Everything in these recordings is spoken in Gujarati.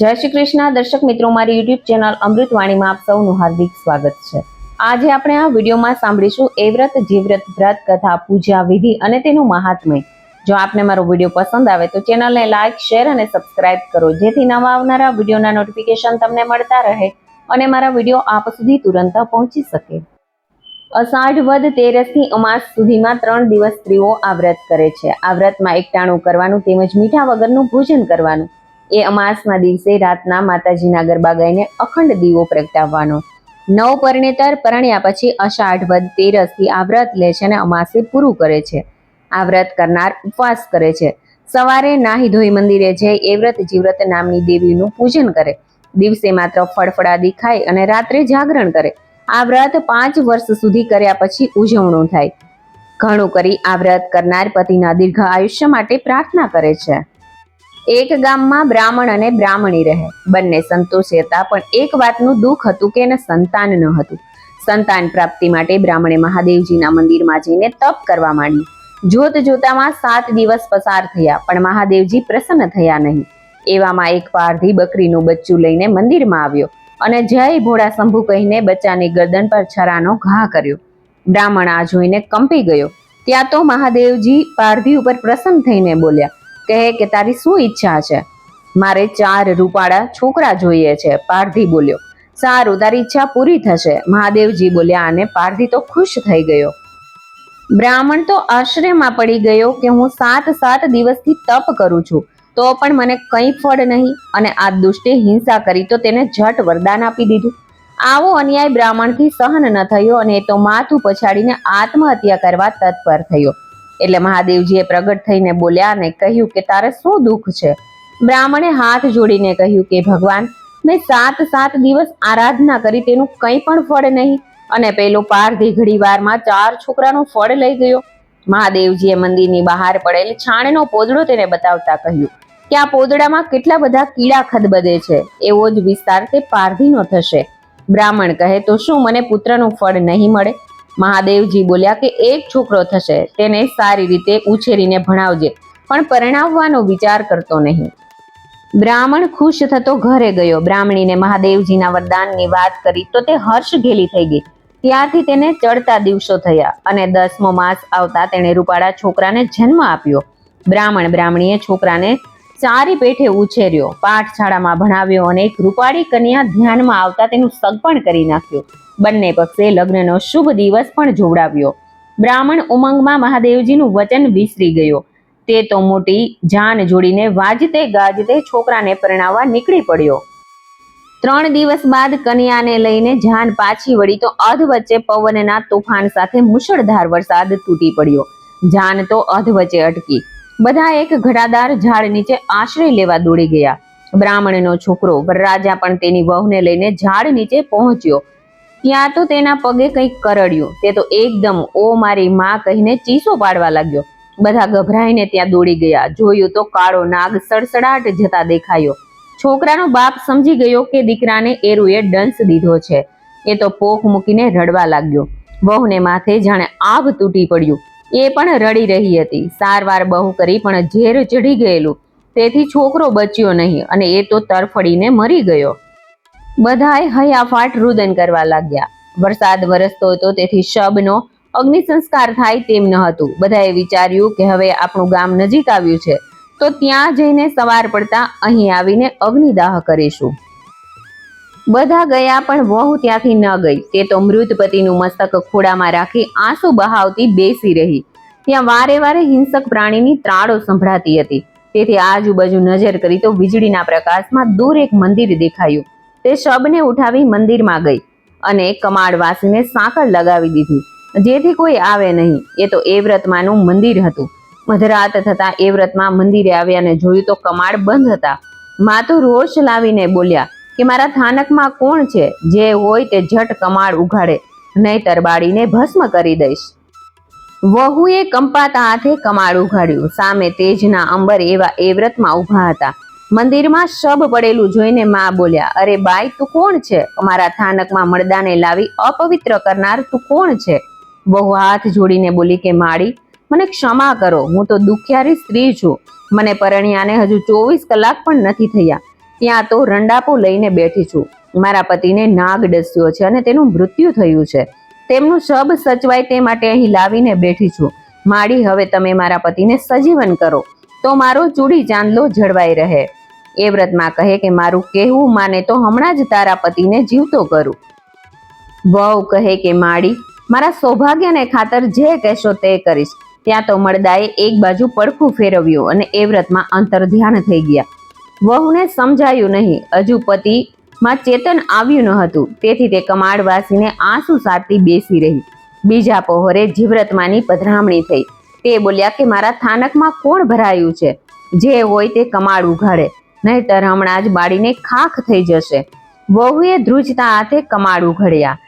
જય શ્રી કૃષ્ણ. દર્શક મિત્રો, મારી યુટ્યુબ ચેનલ અમૃતવાણીમાં આપ સૌનું હાર્દિક સ્વાગત છે. આજે આપણે આ વિડીયોમાં સાંભળીશું એવ્રત, જીવ્રત, વ્રત, કથા, પૂજા, વિધિ અને તેનું મહાત્મય. જો આપને મારો વીડિયો પસંદ આવે તો ચેનલને લાઇક શેર અને સબસ્ક્રાઇબ કરો, જેથી નવા આવનારા વિડીયોના નોટિફિકેશન તમને મળતા રહે અને મારા વીડિયો આપ સુધી તુરંત પહોંચી શકે. અષાઢ વદ તેરસથી અમાસ સુધીમાં ત્રણ દિવસ સ્ત્રીઓ આ વ્રત કરે છે. આ વ્રતમાં એકટાણું કરવાનું તેમજ મીઠા વગરનું ભોજન કરવાનું. એ અમાસના દિવસે રાતના માતાજીના ગરબા ગાઈને અખંડ દીવો પ્રગટાવવાનો. નવ પરિણેતર પરણ્યા પછી અષાઢ વદ તેરસથી આ વ્રત લે છે અને અમાસે પૂરું કરે છે. આ વ્રત કરનાર ઉપવાસ કરે છે. સવારે નાહી ધોઈ મંદિરે જઈ એ વ્રત જીવ્રત નામની દેવીનું પૂજન કરે. દિવસે માત્ર ફળફળાદી ખાય અને રાત્રે જાગરણ કરે. આ વ્રત પાંચ વર્ષ સુધી કર્યા પછી ઉજવણું થાય. ઘણું કરી આ વ્રત કરનાર પતિના દીર્ઘ આયુષ્ય માટે પ્રાર્થના કરે છે. એક ગામમાં બ્રાહ્મણ અને બ્રાહ્મણી રહે. બંને સંતોષી હતા પણ એક વાતનું દુઃખ હતું કે એને સંતાન ન હતું. સંતાન પ્રાપ્તિ માટે બ્રાહ્મણે મહાદેવજીના મંદિરમાં જઈને તપ કરવા માંડ્યું. જોત જોતામાં સાત દિવસ પસાર થયા, પણ મહાદેવજી પ્રસન્ન થયા નહીં. એવામાં એક પારધી બકરીનું બચ્ચું લઈને મંદિરમાં આવ્યો અને જય ભોળા શંભુ કહીને બચ્ચાની ગરદન પર છરાનો ઘા કર્યો. બ્રાહ્મણ આ જોઈને કંપી ગયો. ત્યાં તો મહાદેવજી પારધી ઉપર પ્રસન્ન થઈને બોલ્યા કહે કે તારી શું ઈચ્છા છે? મારે ચાર રૂપાળા છોકરા જોઈએ છે, પારધી બોલ્યો. સારું, તારી ઈચ્છા પૂરી થશે. મહાદેવજી બોલ્યા અને પારધી તો ખુશ થઈ ગયો. બ્રાહ્મણ તો આશ્રયમાં પડી ગયો કે હું સાત સાત દિવસથી તપ કરું છું, તો પણ મને કંઈ ફળ નહીં અને આ દુષ્ટે હિંસા કરી તો તેને ઝટ વરદાન આપી દીધું. આવો અન્યાય બ્રાહ્મણથી સહન ન થયો અને એ તો માથું પછાડીને આત્મહત્યા કરવા તત્પર થયો. એટલે મહાદેવજીએ પ્રગટ થઈને બોલ્યા અને કહ્યું કે તારે શું દુઃખ છે? બ્રાહ્મણે હાથ જોડીને કહ્યું કે, ભગવાન, મેં સાત સાત દિવસ આરાધના કરી તેનું કંઈ પણ ફળ નહીં અને પેલો પારધી ઘડી વારમાં ચાર છોકરાનું ફળ લઈ ગયો. મહાદેવજીએ મંદિરની બહાર પડેલ છાણનો પોદડો તેને બતાવતા કહ્યું, કે આ પોદડામાં કેટલા બધા કીડા ખદબદે છે. એવો જ વિસ્તાર તે પારધીનો થશે. બ્રાહ્મણ કહે, તો શું મને પુત્રનું ફળ નહીં મળે? મહાદેવજી બોલ્યા કે એક છોકરો થશે, તેને સારી રીતે ઉછેરીને ભણાવજે, પણ પરણાવવાનો વિચાર કરતો નહીં. બ્રાહ્મણ ખુશ થતો ઘરે ગયો. બ્રાહ્મણીને મહાદેવજીના વરદાનની વાત કરી તો તે હર્ષ ઘેલી થઈ ગઈ. ત્યારથી તેને ચડતા દિવસો થયા અને દસમો માસ આવતા તેણે રૂપાળા છોકરાને જન્મ આપ્યો. બ્રાહ્મણ બ્રાહ્મણીએ છોકરાને ચારી પેઠે ઉછેર્યો, પાઠશાળામાં ભણાવ્યો અને એક રૂપાળી કન્યા ધ્યાનમાં આવતા તેનું સગપણ કરી નાખ્યું. બંને પક્ષે લગ્નનો શુભ દિવસ પણ જોવડાવ્યો. બ્રાહ્મણ ઉમંગમાં મહાદેવજીનું વચન વિસરી ગયો. તે તો મોટી જાન જોડીને વાજતે ગાજતે છોકરાને પરણાવવા નીકળી પડ્યો. ત્રણ દિવસ બાદ કન્યાને લઈને જાન પાછી વળી તો અધ વચ્ચે પવનના તોફાન સાથે મુશળધાર વરસાદ તૂટી પડ્યો. જાન તો અધ વચ્ચે અટકી. બધા એક ઘટાદાર ઝાડ નીચે આશ્રય લેવા દોડી ગયા. બ્રાહ્મણનો છોકરો વરરાજા પણ તેની વહુને લઈને ઝાડ નીચે પહોંચ્યો. ત્યાં તો તેના પગે કંઈક કરડ્યું. તે તો એકદમ ઓ મારી માં કહીને ચીસો પાડવા લાગ્યો. બધા ગભરાઈને ત્યાં દોડી ગયા. જોયું તો કાળો નાગ સડસડાટ જતા દેખાયો. છોકરાનો બાપ સમજી ગયો કે દીકરાને એરુએ ડંસ દીધો છે. એ તો પોખ મૂકીને રડવા લાગ્યો. વહુને માથે જાણે આભ તૂટી પડ્યું. એ પણ રડી રહી હતી. સારવાર બહુ કરી પણ ઝેર ચઢી ગયેલું. તેથી છોકરો બચ્યો નહીં અને એ તો તરફડીને મરી ગયો. બધાએ હયાફાટ રુદન કરવા લાગ્યા. વરસાદ વરસતો હતો, તેથી શબનો અગ્નિ સંસ્કાર થાય તેમ ન હતું. બધાએ વિચાર્યું કે હવે આપણું ગામ નજીક આવ્યું છે, તો ત્યાં જઈને સવાર પડતા અહીં આવીને અગ્નિદાહ કરીશું. બધા ગયા પણ વહુ ત્યાંથી ન ગઈ. તે તો મૃત પતિનું મસ્તક ખોડામાં રાખી આંસુ બહાવતી બેસી રહી. ત્યાં વારે વારે હિંસક પ્રાણીની ત્રાળો સંભળાતી હતી. તેથી આજુબાજુ નજર કરી તો વીજળીના પ્રકાશમાં દૂર એક મંદિર દેખાયું. તે શબને ઉઠાવી મંદિરમાં ગઈ અને કમાડવાસીને સાંકળ લગાવી દીધી. જેથી કોઈ આવે નહીં. એ તો એ વ્રતમાંનું મંદિર હતું. મધરાત થતાં એ વ્રતમાં મંદિરે આવ્યા અને જોયું તો કમાડ બંધ હતા. માતું રોષ લાવીને બોલ્યા કે મારા થાનકમાં કોણ છે? જે હોય તે ઝટ કમાડ ઉઘાડે. નહીતર બાળીને ભસ્મ કરી દઈશ. વહુએ કંપાતા હાથે કમાડ ઉઘાડ્યું. સામે તેજના અંબર એવા એ વ્રતમાં ઊભા હતા. મંદિરમાં શબ પડેલું જોઈને મા બોલ્યા, અરે બાઈ, તું કોણ છે? અમારા થાનકમાં મળદાને લાવી અપવિત્ર કરનાર તું કોણ છે? વહુ હાથ જોડીને બોલી કે, માળી, મને ક્ષમા કરો, હું તો દુખિયારી સ્ત્રી છું. મને પરણ્યાને હજુ ચોવીસ કલાક પણ નથી થયા. ત્યાં તો રંડાપો લઈને બેઠી છું. મારા પતિને નાગ ડસ્યો છે અને તેનું મૃત્યુ થયું છે. તેમનું શબ સચવાય તે માટે અહીં લાવીને બેઠી છું. માળી, હવે તમે મારા પતિને સજીવન કરો. તો મારો ચૂડી ચાંદલો જળવાઈ રહે. એ વ્રતમાં કહે કે, મારું કહેવું માને તો હમણાં જ તારા પતિને જીવતો કરું. વહુ કહે કે માડી મારા સૌભાગ્યને ખાતર જે કહેશો તે કરીશ. ત્યાં તો મળદાએ એક બાજુ પડખું ફેરવ્યું અને એ વ્રતમાં અંતર ધ્યાન થઈ ગયા. વહુને સમજાયું નહીં. હજુ પતિ માં ચેતન આવ્યું ન હતું. તેથી તે કમાડવાસીને આંસુ સાતી બેસી રહી. બીજા પહોરે જીવ્રતમાંની પધરામણી થઈ. તે બોલ્યા કે, મારા થાનકમાં કોણ ભરાયું છે? જે હોય તે કમાડ ઉઘાડે. નહીતર હમણાં જ બાળીને ખાખ થઈ જશે. વહુએ ધ્રુજતા હાથે કમાડ ઉઘડ્યા.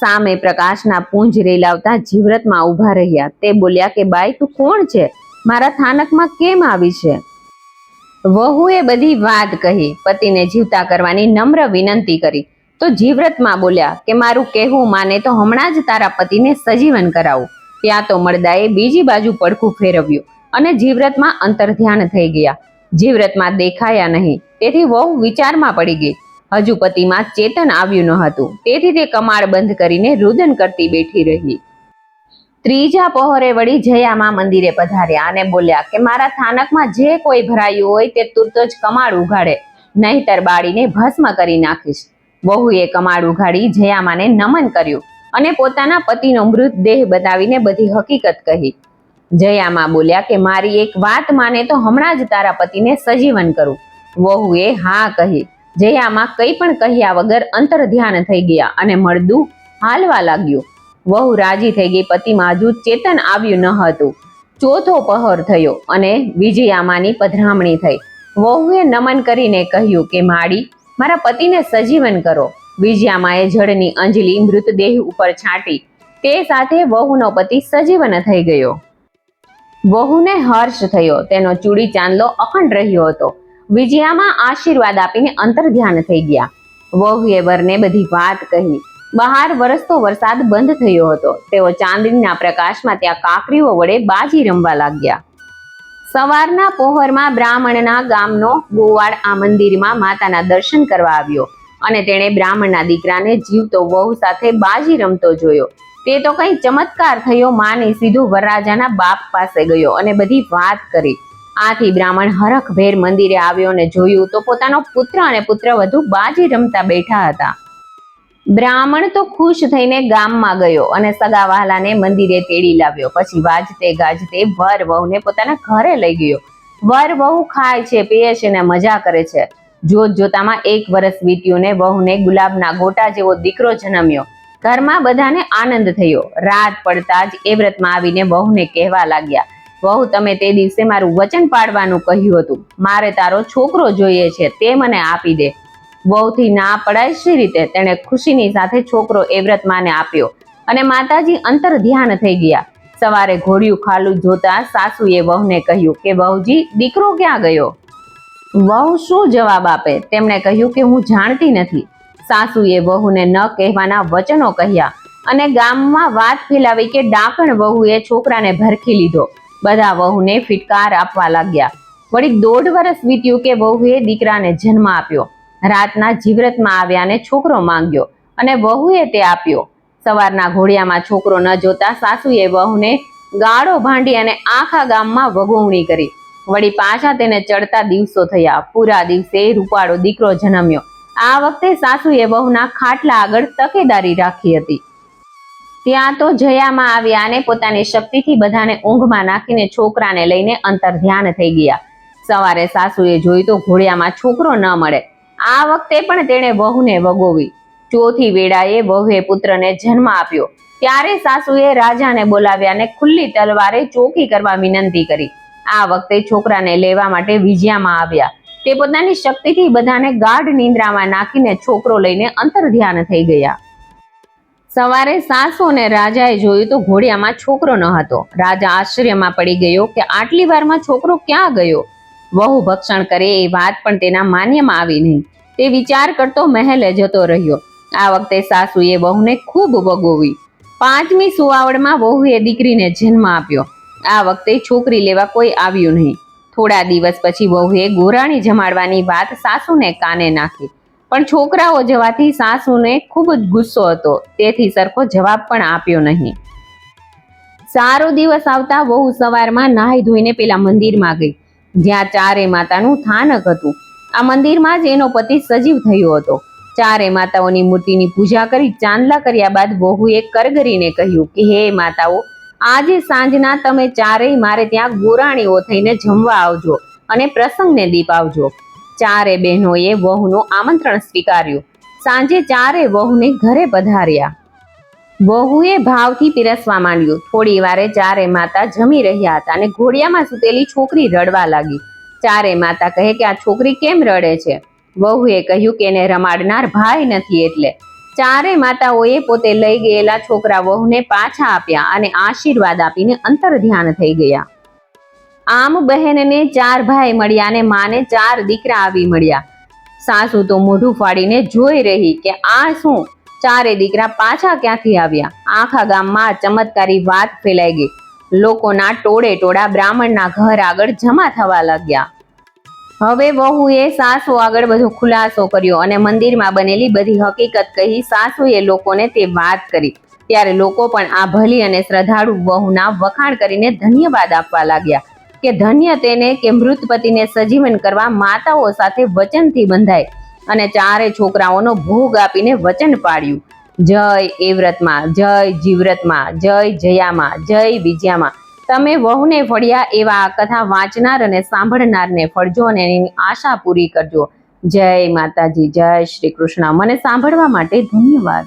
સામે પ્રકાશના પુંજ રેલાવતા જીવ્રતમાં ઊભા રહ્યા. તે બોલ્યા કે, બાઈ, તું કોણ છે? મારા થાનકમાં કેમ આવી છે? વહુએ બધી વાત કહી. પતિને જીવતા કરવાની નમ્ર વિનંતી કરી. તો જીવ્રતમાં બોલ્યા કે, મારું કહેવું માને તો હમણાં જ તારા પતિને સજીવન કરાવું. ત્યાં તો મળદાએ બીજી બાજુ પડખું ફેરવ્યું અને જીવ્રતમાં અંતર ધ્યાન થઈ ગયા. જીવ્રતમાં દેખાયા નહીં. તેથી વહુ વિચારમાં પડી ગઈ. હજુ પતિમાં ચેતન આવ્યું ન હતું. તેથી તે કમાડ બંધ કરીને રુદન કરતી બેઠી રહી. ત્રીજા પહોરે વળી જયામાં મંદિરે પધાર્યા અને બોલ્યા કે મારા થાનકમાં જે કોઈ ભરાયું હોય તે તુરત જ કમાડ ઉઘાડે. નહીતર બાળીને ભસ્મ કરી નાખીશ. વહુએ કમાડ ઉઘાડી જયામાને નમન કર્યું અને પોતાના પતિનો મૃતદેહ બતાવીને બધી હકીકત કહી. જયામાં બોલ્યા કે, મારી એક વાત માને તો હમણાં જ તારા પતિને સજીવન કરું. વહુએ હા કહી. જયામાં કંઈ પણ કહ્યા વગર અંતર ધ્યાન થઈ ગયા અને મળદું હાલવા લાગ્યું. વહુ રાજી થઈ ગઈ, પતિમાં હજુ ચેતન આવ્યું ન હતું. ચોથો પહોર થયો અને વિજયામાની પધરામણી થઈ. વહુએ નમન કરીને કહ્યું કે, માડી, મારા પતિને સજીવન કરો. વિજયામાએ જળની અંજલિ મૃતદેહ ઉપર છાંટી. તે સાથે વહુનો પતિ સજીવન થઈ ગયો. વહુને હર્ષ થયો. તેનો ચૂડી ચાંદલો અખંડ રહ્યો હતો. વિજયામાં આશીર્વાદ આપીને અંતર ધ્યાન થઈ ગયા. વહુએ વરને બધી વાત કહી. બહાર વરસતો વરસાદ બંધ થયો હતો. તેઓ ચાંદનીના પ્રકાશમાં ત્યાં કાકરીઓ વડે બાજી રમવા લાગ્યા. સવારના પોહરમાં બ્રાહ્મણના ગામનો ગોવાળ આ મંદિરમાં માતાના દર્શન કરવા આવ્યો અને તેણે બ્રાહ્મણના દીકરાને જીવતો વહુ સાથે બાજી રમતો જોયો. તે તો કઈ ચમત્કાર થયો માની સીધો વરરાજાના બાપ પાસે ગયો અને બધી વાત કરી. આથી બ્રાહ્મણ હરખભેર મંદિરે આવ્યો અને જોયું તો પોતાનો પુત્ર અને પુત્ર વધુ બાજી રમતા બેઠા હતા. બ્રાહ્મણ તો ખુશ થઈને ગામમાં ગયો અને સગા વહાલાને મંદિરે તેડી લાવ્યો. પછી વાજતે ગાજતે વર વહુને પોતાના ઘરે લઈ ગયો. વર વહુ ખાય છે, પીએ છે ને મજા કરે છે. જોત જોતામાં એક વર્ષ વીત્યું ને વહુને ગુલાબના ગોટા જેવો દીકરો જન્મ્યો. ઘરમાં બધાને આનંદ થયો. રાત પડતા જ એ વ્રતમાં આવીને વહુને કહેવા લાગ્યા, વહુ, તમે તે દિવસે મારું વચન પાડવાનું કહ્યું હતું. મારે તારો છોકરો જોઈએ છે, તે મને આપી દે. વહુથી ના પડાય શી રીતે? તેણે ખુશીની સાથે છોકરો એ વ્રતમાને આપ્યો અને માતાજી અંતર ધ્યાન થઈ ગયા. સવારે ઘોડિયું ખાલું જોતા સાસુએ વહુને કહ્યું કે, વહુજી, દીકરો ક્યાં ગયો? વહુ શું જવાબ આપે? તેમણે કહ્યું કે, હું જાણતી નથી. સાસુએ વહુને ન કહેવાના વચનો કહ્યા અને ગામમાં વાત ફેલાવી કે ડાકણ વહુએ છોકરાને ભરખી લીધો. બધા વહુને ફિટકાર આપવા લાગ્યા. વળી દોઢ વર્ષ વીત્યું કે વહુએ દીકરાને જન્મ આપ્યો. રાતના જીવ્રતમાં આવ્યા અને છોકરો માંગ્યો અને વહુએ તે આપ્યો. સવારના ઘોડિયામાં છોકરો ન જોતા સાસુએ વહુને ગાળો ભાંડી અને આખા ગામમાં વગોવણી કરી. વળી પાછા તેને ચડતા દિવસો થયા. પૂરા દિવસે રૂપાળો દીકરો જન્મ્યો. આ વખતે સાસુએ બહુના ખાટલા આગળ તકેદારી રાખી હતી. ત્યાં તો જયામાં આવ્યા અને પોતાની શક્તિથી બધાને ઊંઘમાં નાખીને છોકરાને લઈને અંતર ધ્યાન થઈ ગયા. સવારે સાસુએ જોયું તો ઘોડિયામાં છોકરો ન મળે. આ વખતે પણ તેણે વહુને વગોવી. ચોથી વેળાએ વહુએ પુત્રને જન્મ આપ્યો. ત્યારે સાસુએ રાજાને બોલાવ્યા અને ખુલ્લી તલવારે ચોકી કરવા વિનંતી કરી. આ વખતે છોકરાને લેવા માટે વિજયામાં આવ્યા. તે પોતાની શક્તિથી બધાને ગાઢ નિંદ્રામાં નાખીને છોકરો લઈને અંતર ધ્યાન થઈ ગયા. સવારે સાસુ અને રાજાએ જોયું તો ઘોડિયામાં છોકરો ન હતો. રાજા આશ્ચર્યમાં પડી ગયો કે આટલી વારમાં છોકરો ક્યાં ગયો? વહુ ભક્ષણ કરે એ વાત પણ તેના માન્યમાં આવી નહીં. તે વિચાર કરતો મહેલે જતો રહ્યો. આ વખતે સાસુએ વહુને ખૂબ વગોવી. પાંચમી સુવાવડમાં વહુએ દીકરીને જન્મ આપ્યો. આ વખતે છોકરી લેવા કોઈ આવ્યું નહીં. થોડા દિવસ પછી વહુએ ગોરાણી જમાડવાની વાત સાસુને કાને નાખી. પણ છોકરાઓ જવાથી સાસુને ખૂબ જ ગુસ્સો હતો. તેથી સરખો જવાબ પણ આપ્યો નહીં. સારો દિવસ આવતા વહુ સવારમાં નાહી ધોઈને પેલા મંદિરમાં ગઈ. જ્યાં ચારે માતાનું થાનક હતું. આ મંદિરમાં જ એનો પતિ સજીવ થયો હતો. ચારે માતાઓની મૂર્તિની પૂજા કરી ચાંદલા કર્યા બાદ વહુએ કરગરીને કહ્યું કે, હે માતાઓ આજે સાંજના તમે ચારેય મારે ત્યાં ગોરાણીઓ થઈને જમવા આવજો અને પ્રસંગને દીપ આવજો. ચારે બહેનોએ વહુનું આમંત્રણ સ્વીકાર્યું. સાંજે ચારે વહુને ઘરે પધાર્યા. વહુએ ભાવથી પીરસવા માંડ્યું. થોડી વારે ચારે માતા જમી રહ્યા હતા અને ઘોડિયામાં સૂતેલી છોકરી રડવા લાગી. ચારે માતા કહે કે આ છોકરી કેમ રડે છે? વહુએ કહ્યું કે એને રમાડનાર ભાઈ નથી એટલે. ચારે માતાઓએ પોતે લઈ ગયેલા છોકરા વહુને પાછા આપ્યા અને આશીર્વાદ આપીને અંતર ધ્યાન થઈ ગયા. આમ બહેનને ચાર ભાઈ મળ્યા અને માને ચાર દીકરા આવી મળ્યા. સાસુ તો મોઢું ફાડીને જોઈ રહી કે આ શું? ચારે દીકરા પાછા ક્યાંથી આવ્યા? આખા ગામમાં ચમત્કારી વાત ફેલાઈ ગઈ. લોકોના ટોળે ટોળા બ્રાહ્મણના ઘર આગળ જમા થવા લાગ્યા. હવે વહુએ સાસુ આગળ બધો ખુલાસો કર્યો અને મંદિરમાં બનેલી બધી હકીકત કહી સાસુએ લોકોને તે વાત કરી. ત્યારે લોકો પણ આ ભલી અને શ્રદ્ધાળુ વહુના વખાણ કરીને ધન્યવાદ આપવા લાગ્યા કે ધન્ય તેને કે મૃત પતિને સજીવન કરવા માતાઓ સાથે વચનથી બંધાય અને ચારે છોકરાઓનો ભોગ આપીને વચન પાડ્યું. જય એવ્રતમાં જય જીવ્રતમાં જય જયામાં, જય વિજયામાં. તમે વહુને ફળ્યા એવા કથા વાંચનાર અને સાંભળનારને ફળજો અને એની આશા પૂરી કરજો. જય માતાજી, જય શ્રી કૃષ્ણ. મને સાંભળવા માટે ધન્યવાદ.